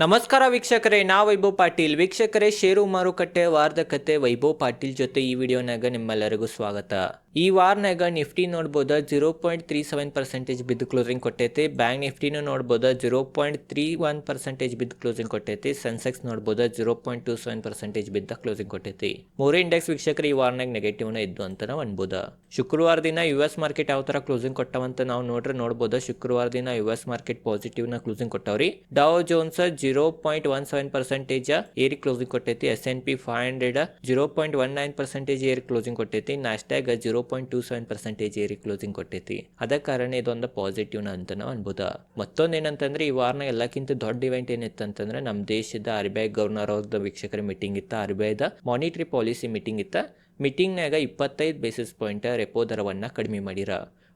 ನಮಸ್ಕಾರ ವೀಕ್ಷಕರೇ ನಾ ವೈಭವ್ ಪಾಟೀಲ್. ವೀಕ್ಷಕರೇ ಷೇರು ಮಾರುಕಟ್ಟೆ ವಾರದ ಕತೆ ವೈಭವ್ ಪಾಟೀಲ್ ಜೊತೆ ಈ ವಿಡಿಯೋನಾಗ ನಿಮ್ಮೆಲ್ಲರಿಗೂ ಸ್ವಾಗತ. ಈ ವಾರನಾಗ Nifty ನೋಡ್ಬೋದ zero point three seven percentage ಬಿದ್ದು ಕ್ಲೋಸಿಂಗ್ ಕೊಟ್ಟೈತಿ. ಬ್ಯಾಂಕ್ ನಿಫ್ಟಿನೂ ನೋಡ್ಬೋದ zero point three one percentage ಬಿದ್ದು ಕ್ಲೋಸಿಂಗ್ ಕೊಟ್ಟೈತಿ. Sensex ನೋಡ್ಬೋದ zero point two seven percentage ಬಿದ್ದ ಕ್ಲೋಸಿಂಗ್ ಕೊಟ್ಟೈತಿ. ಮೂರೇ ಇಂಡೆಕ್ಸ್ ವೀಕ್ಷಕರು, ಈ ವಾರನಾಗ ನೆಗೆಟಿವ್ನ ಇದ್ದು ಅಂತ ನಾವು ಅನ್ಬೋದ. ಶುಕ್ರವಾರ ದಿನ ಯು ಎಸ್ ಮಾರ್ಕೆಟ್ ಯಾವ ಥರ ಕ್ಲೋಸಿಂಗ್ ಕೊಟ್ಟವಂತ ನಾವು ನೋಡ್ರೆ ನೋಡ್ಬೋದ. ಶುಕ್ರವಾರ ದಿನ ಯು ಎಸ್ ಮಾರ್ಕೆಟ್ ಪಾಸಿಟಿವ್ನ closing ಕೊಟ್ಟವ್ರಿ. Dow Jones zero point one seven percentage ಏರಿ ಕ್ಲೋಸಿಂಗ್ ಕೊಟ್ಟೈತಿ. S and P five hundred zero point one nine percentage ಏರಿ ಕ್ಲೋಸಿಂಗ್ ಕೊಟ್ಟೈತಿ. Nasdaq zero point two seven percentage ಏರಿ ಕ್ಲೋಸಿಂಗ್ ಕೊಟ್ಟೈತಿ. ಅದ ಕಾರಣ ಇದೊಂದು ಪಾಸಿಟಿವ್ನ ಅಂತ ನಾವು ಅನ್ಬೋದ. ಮತ್ತೊಂದು ಏನಂತಂದ್ರೆ, ಈ ವಾರನ ಎಲ್ಲಕ್ಕಿಂತ ದೊಡ್ಡ ಇವೆಂಟ್ ಏನಿತ್ತು ಅಂತಂದ್ರೆ ನಮ್ಮ ದೇಶದ ಆರ್ ಬಿ ಐ ಗವರ್ನರ್ ಅವ್ರದ್ದು ವೀಕ್ಷಕರ ಮೀಟಿಂಗ್ ಇತ್ತು, ಆರ್ ಬಿ ಐದ ಮಾನಿಟರಿ ಪಾಲಿಸಿ ಮೀಟಿಂಗ್ ಇತ್ತು. ಮೀಟಿಂಗ್ನಾಗ ಇಪ್ಪತ್ತೈದು ಬೇಸಿಸ್ ಪಾಯಿಂಟ್ ರೆಪೋ ದರವನ್ನು ಕಡಿಮೆ ಮಾಡಿರ.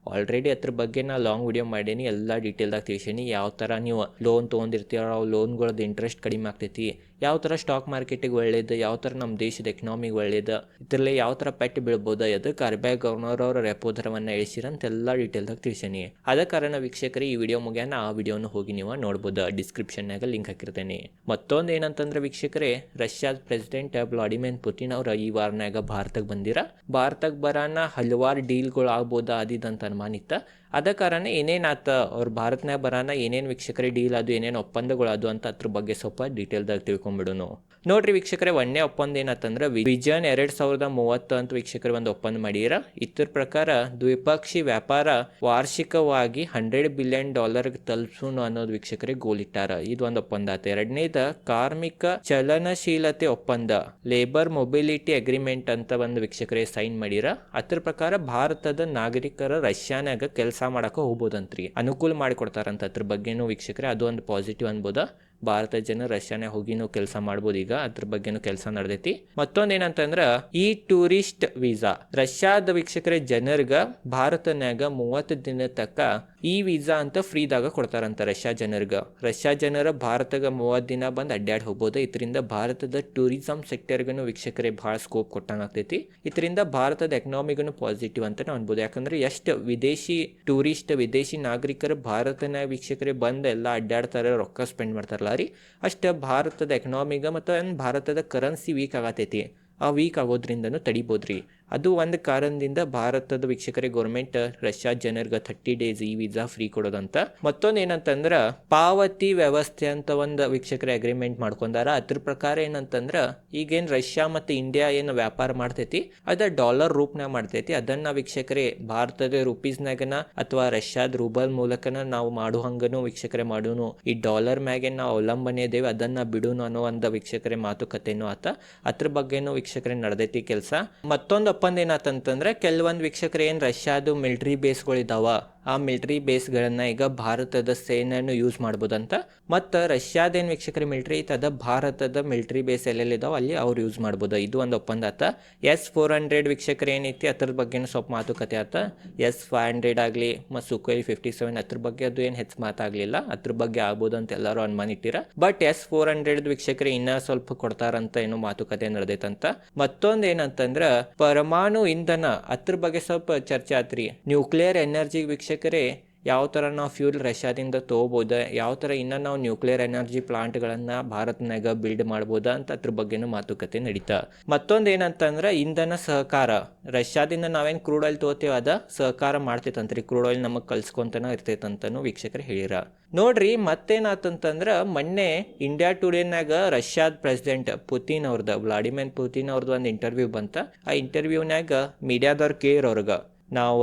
ಆಲ್ರೆಡಿ ಅದ್ರ ಬಗ್ಗೆ ನಾ ಲಾಂಗ್ ವಿಡಿಯೋ ಮಾಡೀನಿ, ಎಲ್ಲ ಡೀಟೇಲ್ದಾಗ ತಿಳಿಸೀನಿ. ಯಾವ ಥರ ನೀವು ಲೋನ್ ತೊಗೊಂಡಿರ್ತೀರ ಅವು ಲೋನ್ಗಳದ್ದು ಇಂಟ್ರೆಸ್ಟ್ ಕಡಿಮೆ ಆಗ್ತೈತಿ. ಯಾವ ಥರ ಸ್ಟಾಕ್ ಮಾರ್ಕೆಟಿಗೆ ಒಳ್ಳೇದು, ಯಾವ ಥರ ನಮ್ಮ ದೇಶದ ಎಕನಾಮಿಗೆ ಒಳ್ಳೇದು, ಇದರಲ್ಲಿ ಯಾವ ಥರ ಪೆಟ್ಟು ಬೀಳ್ಬೋದು ಅದಕ್ಕೆ ಆರ್ ಬಿ ಐ ಗವರ್ನರ್ ಅವರ ರೆಪೋ ದರವನ್ನು ಇಳಿಸಿರ ಅಂತ ಎಲ್ಲ ಡೀಟೇಲ್ದಾಗ ತಿಳಿಸೀನಿ ಅದ ಕಾರಣ ವೀಕ್ಷಕರು, ಈ ವಿಡಿಯೋ ಮುಗಿಯಾನ ಆ ವಿಡಿಯೋನ ಹೋಗಿ ನೀವು ನೋಡ್ಬೋದು. ಡಿಸ್ಕ್ರಿಪ್ಷನ್ನಾಗ ಲಿಂಕ್ ಹಾಕಿರ್ತೇನೆ. ಮತ್ತೊಂದು ಏನಂತಂದ್ರೆ ವೀಕ್ಷಕರೇ ರಷ್ಯಾದ ಪ್ರೆಸಿಡೆಂಟ್ ವ್ಲಾಡಿಮಿರ್ ಪುಟಿನ್ ಅವರು ಈ ವಾರನಾಗ ಭಾರತಕ್ಕೆ ಬಂದಿರ. ಭಾರತಕ್ಕೆ ಬರಾನ ಹಲವಾರು ಡೀಲ್ಗಳು ಆಗ್ಬೋದಾ ಅದಿದಂತ ಅನುಮಾನ ಇತ್ತ ಅದ ಕಾರಣ ಏನೇನಾತ ಅವ್ರ ಭಾರತನಾಗ ಬರಾನ, ಏನೇನು ವೀಕ್ಷಕರೇ ಡೀಲ್ ಅದು ಏನೇನು ಒಪ್ಪಂದಗಳು ಅದು ಅಂತ ಅದ್ರ ಬಗ್ಗೆ ಸ್ವಲ್ಪ ಡೀಟೇಲ್ದಾಗ ತಿಳ್ಕೊಂಬಿಡೋನು ನೋಡ್ರಿ ವೀಕ್ಷಕರೇ ಒಂದೇ ಒಪ್ಪಂದ ಏನಂತಂದ್ರೆ ವಿಜನ್ ಎರಡ್ ಸಾವಿರದ ಮೂವತ್ತು ಅಂತ ವೀಕ್ಷಕರು ಒಂದು ಒಪ್ಪಂದ ಮಾಡಿರ. ಇತರ ಪ್ರಕಾರ ದ್ವಿಪಕ್ಷಿ ವ್ಯಾಪಾರ ವಾರ್ಷಿಕವಾಗಿ ಹಂಡ್ರೆಡ್ ಬಿಲಿಯನ್ ಡಾಲರ್ ತಲುಪಿಸೋನು ಅನ್ನೋದು ವೀಕ್ಷಕರಿಗೆ ಗೋಲಿಟ್ಟಾರ ಇದು ಒಂದು ಒಪ್ಪಂದ ಆತ. ಎರಡನೇದ ಕಾರ್ಮಿಕ ಚಲನಶೀಲತೆ ಒಪ್ಪಂದ ಲೇಬರ್ ಮೊಬಿಲಿಟಿ ಅಗ್ರಿಮೆಂಟ್ ಅಂತ ಒಂದು ವೀಕ್ಷಕರೇ ಸೈನ್ ಮಾಡಿರ. ಅದ್ರ ಪ್ರಕಾರ ಭಾರತದ ನಾಗರಿಕರ ರಷ್ಯಾನಾಗ ಕೆಲಸ ಮಾಡಕ ಹೋಗ್ಬೋದಂತ್ರಿ. ಅನುಕೂಲ ಮಾಡಿಕೊಡ್ತಾರಂತ ಅದ್ರ ಬಗ್ಗೆನೂ ವೀಕ್ಷಕರೇ ಅದು ಒಂದು ಪಾಸಿಟಿವ್ ಅನ್ಬೋದ. ಭಾರತ ಜನ ರಷ್ಯಾನೇ ಹೋಗಿನೂ ಕೆಲಸ ಮಾಡ್ಬೋದು ಈಗ, ಅದ್ರ ಬಗ್ಗೆನೂ ಕೆಲಸ ನಡೆದೈತಿ. ಮತ್ತೊಂದು ಏನಂತಂದ್ರ ಈ ಟೂರಿಸ್ಟ್ ವೀಸಾ ರಷ್ಯಾದ ವೀಕ್ಷಕರ ಜನರ್ಗ ಭಾರತನ್ಯಾಗ ಮೂವತ್ತು ದಿನ ತಕ್ಕ ಈ ವೀಸಾ ಅಂತ ಫ್ರೀದಾಗ ಕೊಡ್ತಾರಂತ ರಷ್ಯಾ ಜನರ್ಗ. ರಷ್ಯಾ ಜನರ ಭಾರತಗ ಮೂವತ್ತು ದಿನ ಬಂದು ಅಡ್ಡಾಡಿ ಹೋಗ್ಬೋದು. ಇದರಿಂದ ಭಾರತದ ಟೂರಿಸಂ ಸೆಕ್ಟರ್ಗೂ ವೀಕ್ಷಕರೇ ಭಾಳ ಸ್ಕೋಪ್ ಕೊಟ್ಟಂಗಾಗ್ತೈತಿ. ಇದರಿಂದ ಭಾರತದ ಎಕನಾಮಿಗೂ ಪಾಸಿಟಿವ್ ಅಂತ ನಾವು ಅನ್ಬೋದು. ಯಾಕಂದ್ರೆ ಎಷ್ಟು ವಿದೇಶಿ ಟೂರಿಸ್ಟ್ ವಿದೇಶಿ ನಾಗರಿಕರು ಭಾರತನ ವೀಕ್ಷಕರೇ ಬಂದು ಎಲ್ಲ ಅಡ್ಡಾಡ್ತಾರೆ ರೊಕ್ಕ ಸ್ಪೆಂಡ್ ಮಾಡ್ತಾರಲ್ಲ ರೀ ಅಷ್ಟು ಭಾರತದ ಎಕನಾಮಿಗೆ ಮತ್ತು ಭಾರತದ ಕರೆನ್ಸಿ ವೀಕ್ ಆಗತೈತಿ. ಆ ವೀಕ್ ಆಗೋದ್ರಿಂದನೂ ತಡಿಬೋದ್ರಿ. ಅದು ಒಂದು ಕಾರಣದಿಂದ ಭಾರತದ ವೀಕ್ಷಕರಿಗೆ ಗೌರ್ಮೆಂಟ್ ರಷ್ಯಾ ಜನರ್ಗ ಥರ್ಟಿ ಡೇಸ್ ಈ ವೀಸಾ ಫ್ರೀ ಕೊಡೋದಂತ. ಮತ್ತೊಂದು ಏನಂತಂದ್ರ, ಪಾವತಿ ವ್ಯವಸ್ಥೆ ಅಂತ ಒಂದು ವೀಕ್ಷಕರ ಅಗ್ರಿಮೆಂಟ್ ಮಾಡ್ಕೊಂಡಾರ. ಅದ್ರ ಪ್ರಕಾರ ಏನಂತಂದ್ರ, ಈಗೇನು ರಷ್ಯಾ ಮತ್ತು ಇಂಡಿಯಾ ಏನು ವ್ಯಾಪಾರ ಮಾಡ್ತೈತಿ, ಅದ ಡಾಲರ್ ರೂಪ್ನಾಗ ಮಾಡ್ತೈತಿ. ಅದನ್ನ ವೀಕ್ಷಕರೇ ಭಾರತದ ರುಪೀಸ್ನಾಗನ ಅಥವಾ ರಷ್ಯಾದ ರೂಬಲ್ ಮೂಲಕನ ನಾವು ಮಾಡೋ ಹಂಗನು ವೀಕ್ಷಕರೇ ಮಾಡೋನು. ಈ ಡಾಲರ್ ಮ್ಯಾಗೆ ನಾವು ಅವಲಂಬನೆ ಇದೇವೆ ಅದನ್ನ ಬಿಡೋನು ಅನ್ನೋ ಒಂದು ವೀಕ್ಷಕರೇ ಮಾತುಕತೆನೂ ಆತ. ಅದ್ರ ಬಗ್ಗೆನೂ ವೀಕ್ಷಕರೇ ನಡೆದೈತಿ ಕೆಲಸ. ಮತ್ತೊಂದು ಒಪ್ಪಂದ ಏನಾತಂತಂದ್ರೆ ಕೆಲವೊಂದು ವೀಕ್ಷಕರು ಏನು ರಷ್ಯಾದು ಮಿಲಿಟರಿ ಬೇಸ್ಗಳಿದಾವ ಆ ಮಿಲಿಟರಿ ಬೇಸ್ಗಳನ್ನು ಈಗ ಭಾರತದ ಸೇನೆಯನ್ನು ಯೂಸ್ ಮಾಡ್ಬೋದಂತ, ಮತ್ತು ರಷ್ಯಾದೇನು ವೀಕ್ಷಕರ ಮಿಲಿಟರಿ ಇತ್ತದ ಭಾರತದ ಮಿಲಿಟರಿ ಬೇಸ್ ಎಲ್ಲೆಲ್ಲಿದಾವೆ ಅಲ್ಲಿ ಅವ್ರು ಯೂಸ್ ಮಾಡ್ಬೋದು. ಇದು ಒಂದು ಒಪ್ಪಂದ ಆತ ಎಸ್ ಫೋರ್ ಹಂಡ್ರೆಡ್ ವೀಕ್ಷಕರು ಏನೈತಿ? ಅದ್ರ ಬಗ್ಗೆನೂ ಸ್ವಲ್ಪ ಮಾತುಕತೆ ಆತ. ಎಸ್ ಫೈವ್ ಹಂಡ್ರೆಡ್ ಆಗಲಿ ಮತ್ತು ಸುಖೋಯ್ ಫಿಫ್ಟಿ ಸೆವೆನ್ ಅದ್ರ ಬಗ್ಗೆ ಅದು ಏನು ಹೆಚ್ಚು ಮಾತಾಗಲಿಲ್ಲ. ಅದ್ರ ಬಗ್ಗೆ ಆಗ್ಬೋದು ಅಂತ ಎಲ್ಲರೂ ಅನುಮಾನ ಇಟ್ಟಿರ. ಬಟ್ ಎಸ್ ಫೋರ್ ಹಂಡ್ರೆಡ್ ವೀಕ್ಷಕರು ಇನ್ನೂ ಸ್ವಲ್ಪ ಕೊಡ್ತಾರಂತ ಏನೋ ಮಾತುಕತೆ ನಡೆದೈತಂತ. ಮತ್ತೊಂದು ಏನಂತಂದ್ರೆ, ಪರಮಾಣು ಇಂಧನ ಅದ್ರ ಬಗ್ಗೆ ಸ್ವಲ್ಪ ಚರ್ಚೆ ಆತ್ರಿ. ನ್ಯೂಕ್ಲಿಯರ್ ಎನರ್ಜಿ ವೀಕ್ಷಕರೇ, ಯಾವ ಥರ ನಾವು ಫ್ಯೂಲ್ ರಷ್ಯಾದಿಂದ ತೊಗೋಬೋದು, ಯಾವ ಥರ ಇನ್ನೂ ನಾವು ನ್ಯೂಕ್ಲಿಯರ್ ಎನರ್ಜಿ ಪ್ಲಾಂಟ್ಗಳನ್ನು ಭಾರತನಾಗ ಬಿಲ್ಡ್ ಮಾಡ್ಬೋದಾ ಅಂತ ಅದ್ರ ಬಗ್ಗೆನೂ ಮಾತುಕತೆ ನಡೀತಾ. ಮತ್ತೊಂದು ಏನಂತಂದ್ರೆ ಇಂಧನ ಸಹಕಾರ. ರಷ್ಯಾದಿಂದ ನಾವೇನು ಕ್ರೂಡ್ ಆಯಿಲ್ ತೊಗೋತೇವೆ, ಅದ ಸಹಕಾರ ಮಾಡ್ತೈತಂತ್ರಿ. ಕ್ರೂಡ್ ಆಯಿಲ್ ನಮಗೆ ಕಲ್ಸ್ಕೊಂತನ ಇರ್ತೈತಂತನೂ ವೀಕ್ಷಕರು ಹೇಳಿರ. ನೋಡ್ರಿ, ಮತ್ತೇನಾತಂತಂದ್ರೆ, ಮೊನ್ನೆ ಇಂಡಿಯಾ ಟುಡೇನಾಗ ರಷ್ಯಾದ ಪ್ರೆಸಿಡೆಂಟ್ ಪುತಿನ್ ಅವ್ರದ್ದು ವ್ಲಾಡಿಮಿರ್ ಪುತಿನ್ ಅವ್ರದ್ದು ಒಂದು ಇಂಟರ್ವ್ಯೂ ಬಂತ. ಆ ಇಂಟರ್ವ್ಯೂನಾಗ ಮೀಡಿಯಾದವ್ರು ಕೇರ್ ಅವ್ರಿಗೆ ನಾವು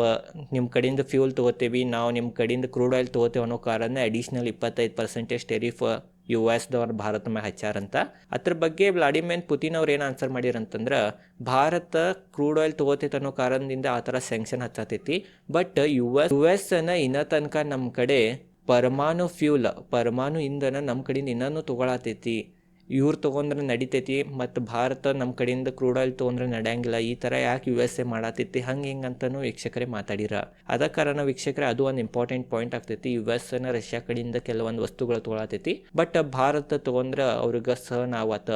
ನಿಮ್ಮ ಕಡೆಯಿಂದ ಫ್ಯೂಲ್ ತೊಗೋತೀವಿ, ನಾವು ನಿಮ್ಮ ಕಡೆಯಿಂದ ಕ್ರೂಡ್ ಆಯಿಲ್ ತೊಗೋತೇವೆ ಅನ್ನೋ ಕಾರಣ ಅಡಿಷ್ನಲ್ ಇಪ್ಪತ್ತೈದು ಪರ್ಸೆಂಟೇಜ್ ಟೆರಿಫ್ ಯು ಎಸ್ದವ್ರು ಭಾರತ ಮೇಲೆ ಹಚ್ಚಾರಂತ ಅದ್ರ ಬಗ್ಗೆ ವ್ಲಾಡಿಮಿರ್ ಪುತಿನ್ ಅವ್ರು ಏನು ಆನ್ಸರ್ ಮಾಡ್ಯಾರಂತಂದ್ರೆ ಭಾರತ ಕ್ರೂಡ್ ಆಯಿಲ್ ತೊಗೋತೈತೆ ಅನ್ನೋ ಕಾರಣದಿಂದ ಆ ಥರ ಸ್ಯಾಂಕ್ಷನ್ ಹಚ್ಚತೈತಿ. ಬಟ್ ಯು ಎಸ್ ಯು ಎಸ್ನ ಇನ್ನ ತನಕ ನಮ್ಮ ಕಡೆ ಪರಮಾಣು ಫ್ಯೂಲ್ ಪರಮಾಣು ಇಂಧನ ನಮ್ಮ ಕಡೆಯಿಂದ ಇನ್ನೂ ತೊಗೊಳತೈತಿ. ಇವ್ರು ತೊಗೊಂಡ್ರೆ ನಡಿತೈತಿ, ಮತ್ತು ಭಾರತ ನಮ್ಮ ಕಡೆಯಿಂದ ಕ್ರೂಡ್ ಆಯಿಲ್ ತೊಗೊಂಡ್ರೆ ನಡೆಯಂಗಿಲ್ಲ. ಈ ಥರ ಯಾಕೆ ಯು ಎಸ್ ಎ ಮಾಡತ್ತೈತಿ ಹಂಗೆ ಹಿಂಗೆ ಅಂತಲೂ ವೀಕ್ಷಕರೇ ಮಾತಾಡಿರ. ಅದ ಕಾರಣ ವೀಕ್ಷಕರೇ, ಅದು ಒಂದು ಇಂಪಾರ್ಟೆಂಟ್ ಪಾಯಿಂಟ್ ಆಗ್ತೈತಿ. ಯು ಎಸ್ ಎನ ರಷ್ಯಾ ಕಡೆಯಿಂದ ಕೆಲವೊಂದು ವಸ್ತುಗಳು ತೊಗೊಳತೈತಿ. ಬಟ್ ಭಾರತ ತೊಗೊಂಡ್ರೆ ಅವ್ರಿಗೆ ಸಹನ ಆವತ್ತ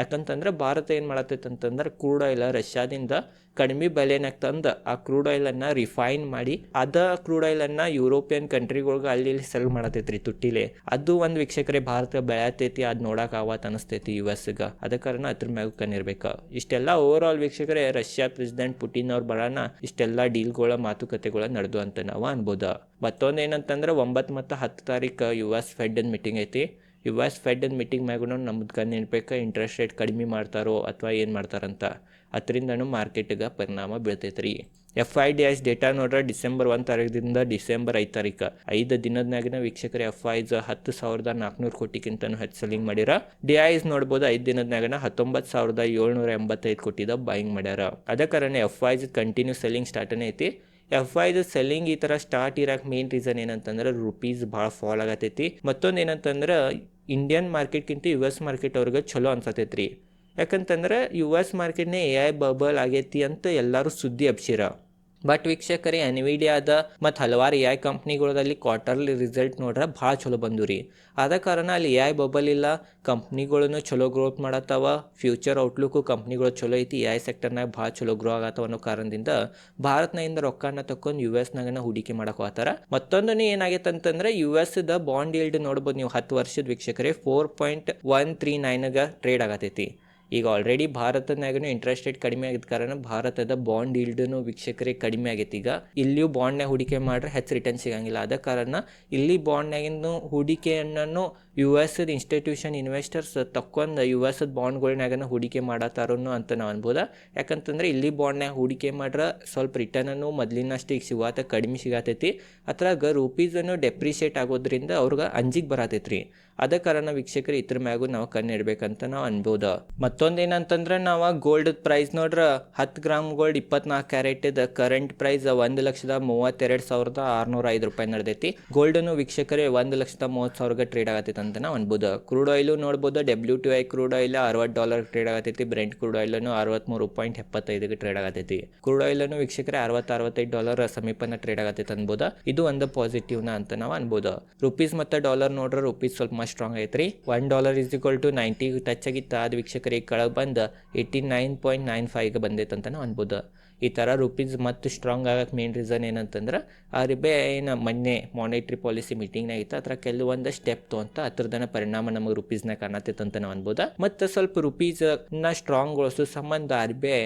ಯಾಕಂತಂದ್ರೆ ಭಾರತ ಏನು ಮಾಡತ್ತೈತೆ ಅಂತಂದ್ರೆ ಕ್ರೂಡ್ ಆಯಿಲ್ ರಷ್ಯಾದಿಂದ ಕಡಿಮೆ ಬೆಲೆನಾಗ ತಂದು ಆ ಕ್ರೂಡ್ ಆಯಿಲನ್ನು ರಿಫೈನ್ ಮಾಡಿ ಅದ ಕ್ರೂಡ್ ಆಯಿಲನ್ನು ಯುರೋಪಿಯನ್ ಕಂಟ್ರಿಗಳ್ಗೆ ಅಲ್ಲಿ ಇಲ್ಲಿ ಸೆಲ್ ಮಾಡತೈತ್ರಿ ತುಟ್ಟಿಲೆ. ಅದು ಒಂದು ವೀಕ್ಷಕರೇ ಭಾರತ ಬೆಳೆಯತೈತಿ, ಅದು ನೋಡಕ್ಕೆ ಆವತ್ತು ಅನಿಸ್ತೈತಿ ಯು ಎಸ್ಗೆ ಅದ ಕಾರಣ ಅದ್ರ ಮ್ಯಾಗ ಕಣ್ಣಿರ್ಬೇಕು ಇಷ್ಟೆಲ್ಲ ಓವರ್ ಆಲ್ ವೀಕ್ಷಕರೇ ರಷ್ಯಾ ಪ್ರೆಸಿಡೆಂಟ್ ಪುಟಿನ್ ಅವ್ರ ಬರೋಣ ಇಷ್ಟೆಲ್ಲ ಡೀಲ್ಗಳ ಮಾತುಕತೆಗಳ ನಡೆದು ಅಂತ ನಾವು ಅನ್ಬೋದು. ಮತ್ತೊಂದು ಏನಂತಂದ್ರೆ ಒಂಬತ್ತು ಮತ್ತು ಹತ್ತು ತಾರೀಕು ಯು ಎಸ್ ಫೆಡ್ ಮೀಟಿಂಗ್ ಐತಿ. ಯು ಎಸ್ ಫೆಡ್ ಮೀಟಿಂಗ್ ಮ್ಯಾಗೂ ನಮ್ದು ಕಣ್ಣು ಇಡ್ಬೇಕು ಇಂಟ್ರೆಸ್ಟ್ ರೇಟ್ ಕಡಿಮೆ ಮಾಡ್ತಾರೋ ಅಥವಾ ಏನು ಮಾಡ್ತಾರಂತ. ಅದರಿಂದನೂ ಮಾರ್ಕೆಟ್ಗೆ ಪರಿಣಾಮ ಬೀಳ್ತೈತೆ ರೀ F I D I's data ನೋಡ್ರೆ ಡಿಸೆಂಬರ್ ಒಂದು ತಾರೀಕಿಂದ ಡಿಸೆಂಬರ್ ಐದು ತಾರೀಕು. ಐದು ದಿನದ್ನಾಗಿನ ವೀಕ್ಷಕರು ಎಫ್ ಐಸ್ ಹತ್ತು ಸಾವಿರದ ನಾಲ್ಕುನೂರು ಕೋಟಿಗಿಂತನೂ ಹೆಚ್ಚು ಸೆಲ್ಲಿಂಗ್ ಮಾಡ್ಯಾರ ಡಿ ಐಸ್ ನೋಡ್ಬೋದು ಐದು ದಿನದ್ನಾಗನ ಹತ್ತೊಂಬತ್ತು ಸಾವಿರದ ಏಳ್ನೂರ ಎಂಬತ್ತೈದು ಕೋಟಿದ ಬಾಯಿಂಗ್ ಮಾಡ್ಯಾರ. ಅದ ಕಾರಣ ಎಫ್ ಐಸ್ ಕಂಟಿನ್ಯೂ ಸೆಲ್ಲಿಂಗ್ ಸ್ಟಾರ್ಟನೇ ಐತಿ. ಎಫ್ ಐದು ಸೆಲ್ಲಿಂಗ್ ಈ ಥರ ಸ್ಟಾರ್ಟ್ ಇರಕ್ಕೆ ಮೇನ್ ರೀಸನ್ ಏನಂತಂದ್ರೆ ರುಪೀಸ್ ಭಾಳ ಫಾಲ್ ಆಗತೈತಿ. ಮತ್ತೊಂದು ಏನಂತಂದ್ರೆ ಇಂಡಿಯನ್ ಮಾರ್ಕೆಟ್ಗಿಂತ ಯು ಎಸ್ ಮಾರ್ಕೆಟ್ ಅವ್ರಿಗೆ ಚಲೋ ಅನ್ಸತೈತಿ ರೀ ಯಾಕಂತಂದ್ರೆ ಯು ಎಸ್ ಮಾರ್ಕೆಟ್ನೇ ಎ ಐ ಬಬಲ್ ಆಗೈತಿ ಅಂತ ಎಲ್ಲರೂ ಸುದ್ದಿ ಹಬ್ಸಿರ. ಬಟ್ ವೀಕ್ಷಕರೇ ಎನ್ವಿಡಿಯಾದ ಮತ್ತು ಹಲವಾರು ಎ ಐ ಕಂಪ್ನಿಗಳಲ್ಲಿ ಕ್ವಾರ್ಟರ್ಲಿ ರಿಸಲ್ಟ್ ನೋಡ್ರೆ ಭಾಳ ಚಲೋ ಬಂದು ರೀ ಆದ ಕಾರಣ ಅಲ್ಲಿ ಎ ಐ ಬಬಲ್ ಇಲ್ಲ ಕಂಪ್ನಿಗಳನ್ನು ಚಲೋ ಗ್ರೋತ್ ಮಾಡತ್ತವ ಫ್ಯೂಚರ್ ಔಟ್ಲುಕ್ಕು ಕಂಪ್ನಿಗಳು ಚಲೋ ಐತಿ ಎ ಐ ಸೆಕ್ಟರ್ನಾಗ ಭಾಳ ಚಲೋ ಗ್ರೋ ಆಗತ್ತವ ಅನ್ನೋ ಕಾರಣದಿಂದ ಭಾರತನಿಂದ ರೊಕ್ಕನ ತಕೊಂಡು ಯು ಎಸ್ನಾಗನ ಹೂಡಿಕೆ ಮಾಡಕ್ಕೆ ಹೋಗ್ತಾರ. ಮತ್ತೊಂದನೇ ಏನಾಗೈತೆ ಅಂತಂದ್ರೆ ಯು ದ ಬಾಂಡ್ ಈಲ್ಡ್ ನೋಡ್ಬೋದು ನೀವು ಹತ್ತು ವರ್ಷದ ವೀಕ್ಷಕರೇ ಫೋರ್ ಪಾಯಿಂಟ್ ಒನ್ ತ್ರೀ ನೈನ್ಗೆ ಟ್ರೇಡ್ ಆಗತೈತಿ. ಈಗ ಆಲ್ರೆಡಿ ಭಾರತನಾಗೂ ಇಂಟ್ರೆಸ್ಟ್ ರೇಟ್ ಕಡಿಮೆ ಆಗಿದ್ದ ಕಾರಣ ಭಾರತದ ಬಾಂಡ್ ಈಲ್ಡ್ನು ವೀಕ್ಷಕರಿಗೆ ಕಡಿಮೆ ಆಗೈತಿ. ಈಗ ಇಲ್ಲಿಯೂ ಬಾಂಡ್ನಾಗ ಹೂಡಿಕೆ ಮಾಡ್ರೆ ಹೆಚ್ಚು ರಿಟರ್ನ್ ಸಿಗಂಗಿಲ್ಲ. ಅದ ಕಾರಣ ಇಲ್ಲಿ ಬಾಂಡ್ನಾಗಿಂದು ಹೂಡಿಕೆಯನ್ನು ಯು ಎಸ್ ಇನ್ಸ್ಟಿಟ್ಯೂಷನ್ ಇನ್ವೆಸ್ಟರ್ಸ್ ತಕ್ಕೊಂಡು ಯು ಎಸ್ ಬಾಂಡ್ಗಳ್ನಾಗನ ಹೂಡಿಕೆ ಮಾಡತ್ತಾರೋನು ಅಂತ ನಾವು ಅನ್ಬೋದು. ಯಾಕಂತಂದ್ರೆ ಇಲ್ಲಿ ಬಾಂಡ್ನಾಗ ಹೂಡಿಕೆ ಮಾಡ್ರೆ ಸ್ವಲ್ಪ ರಿಟರ್ನನ್ನು ಮೊದಲಿನಷ್ಟು ಈಗ ಸಿಗಾತ ಕಡಿಮೆ ಸಿಗತೈತಿ. ಅದ್ರಾಗ ರೂಪೀಸನ್ನು ಡೆಪ್ರಿಷಿಯೇಟ್ ಆಗೋದ್ರಿಂದ ಅವ್ರಿಗೆ ಅಂಜಿಗೆ ಬರತೈತ್ರಿ. ಅದ ಕಾರಣ ವೀಕ್ಷಕರು ಇದ್ರ ಮ್ಯಾಗೂ ನಾವು ಕಣ್ಣಿಡ್ಬೇಕಂತ ನಾವು ಅನ್ಬೋದು. ಮತ್ತೊಂದು ಏನಂತಂದ್ರೆ ನಾವು ಗೋಲ್ಡ್ ಪ್ರೈಸ್ ನೋಡ್ರೆ ಹತ್ತು ಗ್ರಾಮ್ ಗೋಲ್ಡ್ ಇಪ್ಪತ್ನಾಲ್ಕು ಕ್ಯಾರೆಟ್ ಕರೆಂಟ್ ಪ್ರೈಸ್ ಒಂದು ಲಕ್ಷದ ಮೂವತ್ತೆರಡು ಸಾವಿರದ ಆರುನೂರ ಐದು ರೂಪಾಯಿ ನಡೆದೈತಿ. ಗೋಲ್ಡನ್ನು ವೀಕ್ಷಕರೇ ಒಂದು ಲಕ್ಷದ ಮೂವತ್ತು ಸಾವಿರ ಟ್ರೇಡ್ ಆಗತ್ತೈತೆ ಅಂತ ನಾವು ಅನ್ಬೋದು. ಕ್ರೂಡ್ ಆಯಿಲು ನೋಡ್ಬೋದು W T I crude oil ಅರವತ್ತು ಡಾಲರ್ ಟ್ರೇಡ್ ಆಗತ್ತೈತಿ. ಬ್ರೆಂಟ್ ಕ್ರೂಡ್ ಆಯಿಲನ್ನು ಅರವತ್ತ್ಮೂರು ಪಾಯಿಂಟ್ ಎಪ್ಪತ್ತೈದಕ್ಕೆ ಟ್ರೇಡ್ ಆಗತ್ತೈತಿ. ಕ್ರೂಡ್ ಆಯಿಲನ್ನು ವೀಕ್ಷಕರೇ ಅರವತ್ತು ಅರವತ್ತೈದು ಡಾಲರ್ ಸಮೀಪನ ಟ್ರೇಡ್ ಆಗತ್ತೈತೆ ಅನ್ಬೋದು. ಇದು ಒಂದು ಪಾಸಿಟಿವ್ನ ಅಂತ ನಾವು ಅನ್ಬೋದು. ರುಪೀಸ್ ಮತ್ತು ಡಾಲರ್ ನೋಡ್ರೆ ರುಪೀಸ್ ಸ್ವಲ್ಪ ಸ್ಟ್ರಾಂಗ್ ಐತ್ರಿ. One dollar is equal to ninety touch ಆಗಿತ್ತು ಅದು ವೀಕ್ಷಕರಿಗೆ ಕೆಳಗೆ ಬಂದು ಏಯ್ಟಿ ನೈನ್ ಪಾಯಿಂಟ್ ನೈನ್ ಫೈವ್ಗೆ ಬಂದೈತೆ ಅಂತಲೂ ಅನ್ಬೋದು. ಈ ಥರ ರುಪೀಸ್ ಮತ್ತು ಸ್ಟ್ರಾಂಗ್ ಆಗಕ್ಕೆ ಮೇನ್ ರೀಸನ್ ಏನಂತಂದ್ರೆ, ಆ ರಿಬೆ ಏನು ಮೊನ್ನೆ ಮಾನಿಟ್ರಿ ಪಾಲಿಸಿ ಮೀಟಿಂಗ್ನಾಗ ಇತ್ತು, ಅದರ ಕೆಲವೊಂದು ಸ್ಟೆಪ್ ತೊಗೊಂತ ಹತ್ರದನ ಪರಿಣಾಮ ನಮಗೆ ರುಪೀಸ್ನಾಗ ಕಾಣತೈತೆ ನಾವು ಅನ್ಬೋದು. ಮತ್ತು ಸ್ವಲ್ಪ ರುಪೀಸ್ನ ಸ್ಟ್ರಾಂಗ್ಗೊಳಿಸೋ ಸಂಬಂಧ ಆರ್ ಬಿ ಐ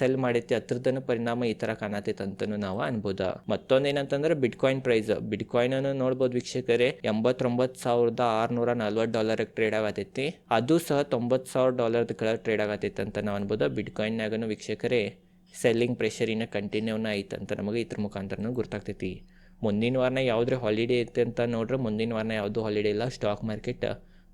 ಸೆಲ್ ಮಾಡೈತಿ ಅದ್ರದನ ಪರಿಣಾಮ ಈ ಥರ ಕಾಣತೈತೆ ಅಂತಲೂ ನಾವು ಅನ್ಬೋದು. ಮತ್ತೊಂದು ಏನಂತಂದ್ರೆ ಬಿಟ್ಕಾಯಿನ್ ಪ್ರೈಸ್ ಬಿಟ್ಕಾಯಿನ್ ಅನ್ನು ನೋಡ್ಬೋದು ವೀಕ್ಷಕರೇ, ಎಂಬತ್ತೊಂಬತ್ತು ಸಾವಿರದ ಆರುನೂರ ನಲ್ವತ್ತು ಡಾಲರ್ಗೆ ಟ್ರೇಡ್ ಆಗತೈತಿ. ಅದು ಸಹ ತೊಂಬತ್ತು ಸಾವಿರ ಡಾಲರ್ ಕೆಳಗೆ ಟ್ರೇಡ್ ಆಗತೈತೆ ಅಂತ ನಾವು ಅನ್ಬೋದು. ಬಿಟ್ಕಾಯಿನ್ನಾಗನು ವೀಕ್ಷಕರೇ ಸೆಲ್ಲಿಂಗ್ ಪ್ರೆಷರಿನ ಕಂಟಿನ್ಯೂನ ಐತೆ ಅಂತ ನಮಗೆ ಇದ್ರ ಮುಖಾಂತರನೂ ಗೊತ್ತಾಗ್ತೈತಿ ಮುಂದಿನ ವಾರನ ಯಾವುದ್ರ ಹಾಲಿಡೇ ಐತೆ ಅಂತ ನೋಡ್ರೆ ಮುಂದಿನ ವಾರನ ಯಾವುದೂ ಹಾಲಿಡೇ ಇಲ್ಲ ಸ್ಟಾಕ್ ಮಾರ್ಕೆಟ್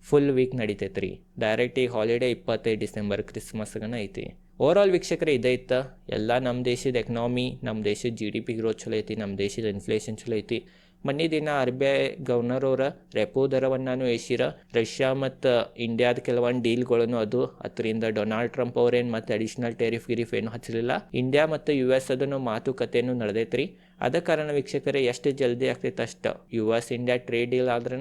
ಫುಲ್ ವೀಕ್ ನಡೀತೈತೆ ರೀ ಡೈರೆಕ್ಟ್ ಈಗ ಹಾಲಿಡೇ ಇಪ್ಪತ್ತೈದು ಡಿಸೆಂಬರ್ ಕ್ರಿಸ್ಮಸ್ಗನ ಐತಿ. ಓವರ್ ಆಲ್ ವೀಕ್ಷಕರೇ ಇದೈತ ಎಲ್ಲ ನಮ್ಮ ದೇಶದ ಎಕನಾಮಿ ನಮ್ಮ ದೇಶದ ಜಿ ಡಿ ಪಿ ಗ್ರೋತ್ ಚಲೋ ಐತಿ ನಮ್ಮ ದೇಶದ ಇನ್ಫ್ಲೇಷನ್ ಚಲೋ ಐತಿ. ಮೊನ್ನೆ ದಿನ ಆರ್ ಬಿ ಐ ಗವರ್ನರ್ ಅವರ ರೆಪೋ ದರವನ್ನು ಏಸಿರ ರಷ್ಯಾ ಮತ್ತು ಇಂಡಿಯಾದ ಕೆಲವೊಂದು ಡೀಲ್ಗಳನ್ನು ಅದು. ಅದರಿಂದ ಡೊನಾಲ್ಡ್ ಟ್ರಂಪ್ ಅವ್ರೇನು ಮತ್ತು ಅಡಿಷನಲ್ ಟೆರಿಫ್ ಗಿರಿಫ್ ಏನು ಹಚ್ಚಲಿಲ್ಲ ಇಂಡಿಯಾ ಮತ್ತು ಯು ಎಸ್ ಅದನ್ನು ಮಾತುಕತೆಯನ್ನು ನಡೆದೈತ್ರಿ. ಅದ ಕಾರಣ ವೀಕ್ಷಕರೇ, ಎಷ್ಟು ಜಲ್ದಿ ಆಗ್ತೈತೆ ಅಷ್ಟು U S India trade deal ಆದ್ರೂ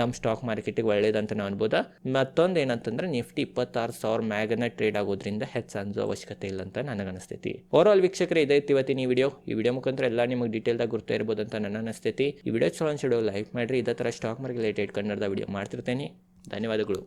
ನಮ್ಮ ಸ್ಟಾಕ್ ಮಾರ್ಕೆಟಿಗೆ ಒಳ್ಳೇದಂತ ನಾವು ಅನ್ಬೋದು. ಮತ್ತೊಂದು ಏನಂತಂದ್ರೆ ನಿಫ್ಟಿ ಇಪ್ಪತ್ತಾರು ಸಾವಿರ ಮ್ಯಾಗನ ಟ್ರೇಡ್ ಆಗೋದ್ರಿಂದ ಹೆಚ್ಚು ಅನ್ಸೋ ಅವಶ್ಯಕತೆ ಇಲ್ಲ ಅಂತ ನನಗೆ ಅನಿಸ್ತೈತಿ. ಓವರ್ ಆಲ್ ವೀಕ್ಷಕರೇ ಇದೈತಿ ಇವತ್ತಿನ ಈ ವಿಡಿಯೋ ಈ ವಿಡಿಯೋ ಮುಖಾಂತರ ಎಲ್ಲ ನಿಮಗೆ ಡೀಟೇಲ್ದಾಗ ಗುರ್ತಾ ಇರ್ಬೋದು ಅಂತ ನನ್ನ ಅನಿಸ್ತೈತಿ. ಈ ವಿಡಿಯೋ ಚಲೋ ಅನ್ಸಿಡೋ ಲೈಕ್ ಮಾಡಿರಿ. ಇದೇ ಥರ ಸ್ಟಾಕ್ ಮಾರ್ಕೆಟ್ ರಿಲೇಟೆಡ್ ಕನ್ನಡದ ವಿಡಿಯೋ ಮಾಡ್ತಿರ್ತೇನೆ. ಧನ್ಯವಾದಗಳು.